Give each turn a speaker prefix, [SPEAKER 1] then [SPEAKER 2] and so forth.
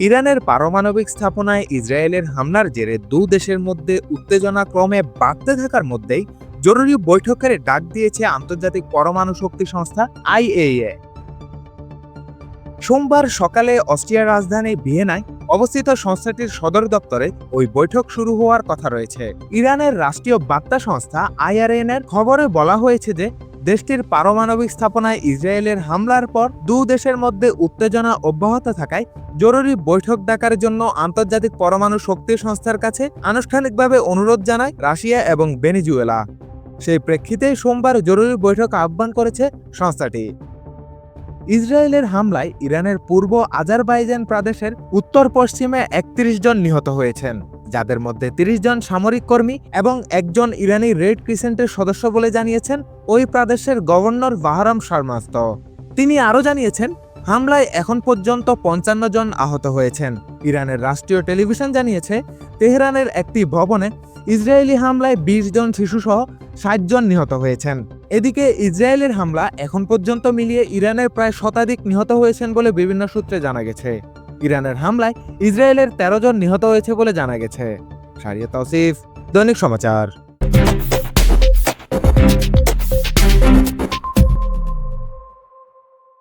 [SPEAKER 1] ইরানের পারমাণবিক স্থাপনায় ইসরায়েলের হামলার জেরে দু দেশের মধ্যে উত্তেজনা ক্রমে বাড়তে থাকার মধ্যেই জরুরি বৈঠকের ডাক দিয়েছে আন্তর্জাতিক পরমাণু শক্তি সংস্থা আইএইএ সোমবার সকালে অস্ট্রিয়ার রাজধানী ভিয়েনায় অবস্থিত সংস্থাটির সদর দপ্তরে ওই বৈঠক শুরু হওয়ার কথা রয়েছে। ইরানের রাষ্ট্রীয় বার্তা সংস্থা আইআরএন এর খবরে বলা হয়েছে যে দেশটির পারমাণবিক স্থাপনায় ইসরায়েলের হামলার পর দু দেশের মধ্যে উত্তেজনা অব্যাহত থাকায় জরুরি বৈঠক ডাকার জন্য আন্তর্জাতিক পরমাণু শক্তি সংস্থার কাছে আনুষ্ঠানিকভাবে অনুরোধ জানায় রাশিয়া এবং ভেনিজুয়েলা। সেই প্রেক্ষিতে সোমবার জরুরি বৈঠক আহ্বান করেছে সংস্থাটি। ইসরায়েলের হামলায় ইরানের পূর্ব আজারবাইজান প্রদেশের উত্তর পশ্চিমে একত্রিশ জন নিহত হয়েছেন। যাদের মধ্যে ৩০ জন সামরিক কর্মী এবং একজন ইরানি রেড ক্রিসেন্টের সদস্য বলে জানিয়েছেন ওই প্রদেশের গভর্নর বাহারাম শর্মাস্ত। তিনি আরও জানিয়েছেন, হামলায় এখন পর্যন্ত পঞ্চান্ন জন আহত হয়েছেন। ইরানের রাষ্ট্রীয় টেলিভিশন জানিয়েছে, তেহরানের একটি ভবনে ইসরায়েলি হামলায় বিশ জন শিশুসহ ষাট জন নিহত হয়েছেন। এদিকে ইসরায়েলের হামলা এখন পর্যন্ত মিলিয়ে ইরানের প্রায় শতাধিক নিহত হয়েছেন বলে বিভিন্ন সূত্রে জানা গেছে। ইরানের হামলায় ইসরায়েলের তেরো জন নিহত হয়েছে বলে জানা গেছে। সারিয়া তৌসিফ দৈনিক সমাচার।